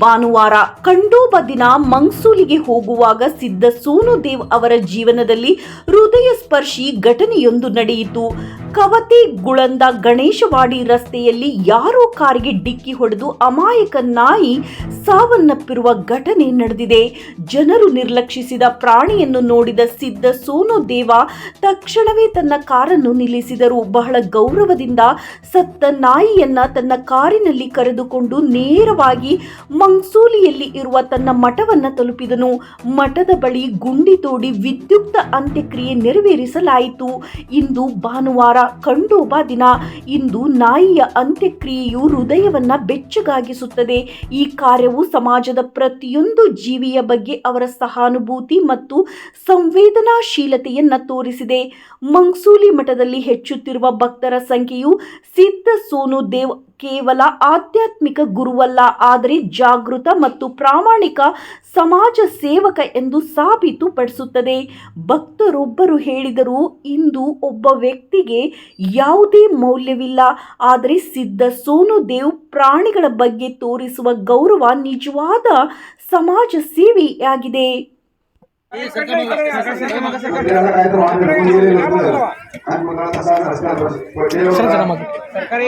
ಭಾನುವಾರ ಕಂಡೋಬ ದಿನ ಮಂಗ್ಸೂಲಿಗೆ ಹೋಗುವಾಗ ಸಿದ್ಧ ಸೋನುದೇವ್ ಅವರ ಜೀವನದಲ್ಲಿ ಹೃದಯ ಸ್ಪರ್ಶಿ ಘಟನೆಯೊಂದು ನಡೆಯಿತು. ಕವತೆ ಗುಳಂದ ಗಣೇಶವಾಡಿ ರಸ್ತೆಯಲ್ಲಿ ಯಾರೋ ಕಾರಿಗೆ ಡಿಕ್ಕಿ ಹೊಡೆದು ಅಮಾಯಕ ನಾಯಿ ಸಾವನ್ನಪ್ಪಿರುವ ಘಟನೆ ನಡೆದಿದೆ. ಜನರು ನಿರ್ಲಕ್ಷಿಸಿದ ಪ್ರಾಣಿಯನ್ನು ನೋಡಿದ ಸಿದ್ಧ ಸೋನುದೇವ ತಕ್ಷಣವೇ ತನ್ನ ಕಾರನ್ನು ನಿಲ್ಲಿಸಿದರು. ಬಹಳ ಗೌರವದಿಂದ ಸತ್ತ ನಾಯಿಯನ್ನ ತನ್ನ ಕಾರಿನಲ್ಲಿ ಕರೆದುಕೊಂಡು ನೇರವಾಗಿ ಮಂಗ್ಸೂಲಿಯಲ್ಲಿ ಇರುವ ತನ್ನ ಮಠವನ್ನು ತಲುಪಿದನು. ಮಠದ ಬಳಿ ಗುಂಡಿ ತೋಡಿ ವಿದ್ಯುಕ್ತ ಅಂತ್ಯಕ್ರಿಯೆ ನೆರವೇರಿಸಲಾಯಿತು. ಇಂದು ಭಾನುವಾರ ಕಂಡೋಬ ದಿನ. ಇಂದು ನಾಯಿಯ ಅಂತ್ಯಕ್ರಿಯೆಯು ಹೃದಯವನ್ನು ಬೆಚ್ಚಗಾಗಿಸುತ್ತದೆ. ಈ ಕಾರ್ಯವು ಸಮಾಜದ ಪ್ರತಿಯೊಂದು ಜೀವಿಯ ಬಗ್ಗೆ ಅವರ ಸಹಾನುಭೂತಿ ಮತ್ತು ಸಂವೇದನಾಶೀಲತೆಯನ್ನು ತೋರಿಸಿದೆ. ಮಂಗ್ಸೂಲಿ ಮಠದಲ್ಲಿ ಹೆಚ್ಚುತ್ತಿರುವ ಭಕ್ತರ ಸಂಖ್ಯೆಯು ಸಿದ್ಧ ಸೋನು ದೇವ್ ಕೇವಲ ಆಧ್ಯಾತ್ಮಿಕ ಗುರುವಲ್ಲ, ಆದರೆ ಜಾಗೃತ ಮತ್ತು ಪ್ರಾಮಾಣಿಕ ಸಮಾಜ ಸೇವಕ ಎಂದು ಸಾಬೀತುಪಡಿಸುತ್ತದೆ. ಭಕ್ತರೊಬ್ಬರು ಹೇಳಿದರು ಇಂದು ಒಬ್ಬ ವ್ಯಕ್ತಿಗೆ ಯಾವುದೇ ಮೌಲ್ಯವಿಲ್ಲ ಆದರೆ ಸಿದ್ಧ ಸೋನು ದೇವ್ ಪ್ರಾಣಿಗಳ ಬಗ್ಗೆ ತೋರಿಸುವ ಗೌರವ ನಿಜವಾದ ಸಮಾಜ ಸೇವೆಯಾಗಿದೆ आपल्याला काय तर वाटत गेलेलं होतं. आणि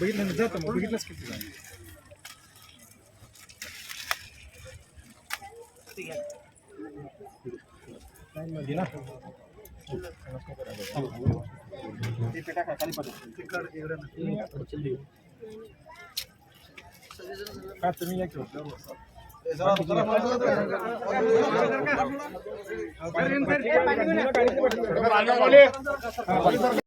बघितलं जातं मग बघितलंच किती तुम्ही এছাড়া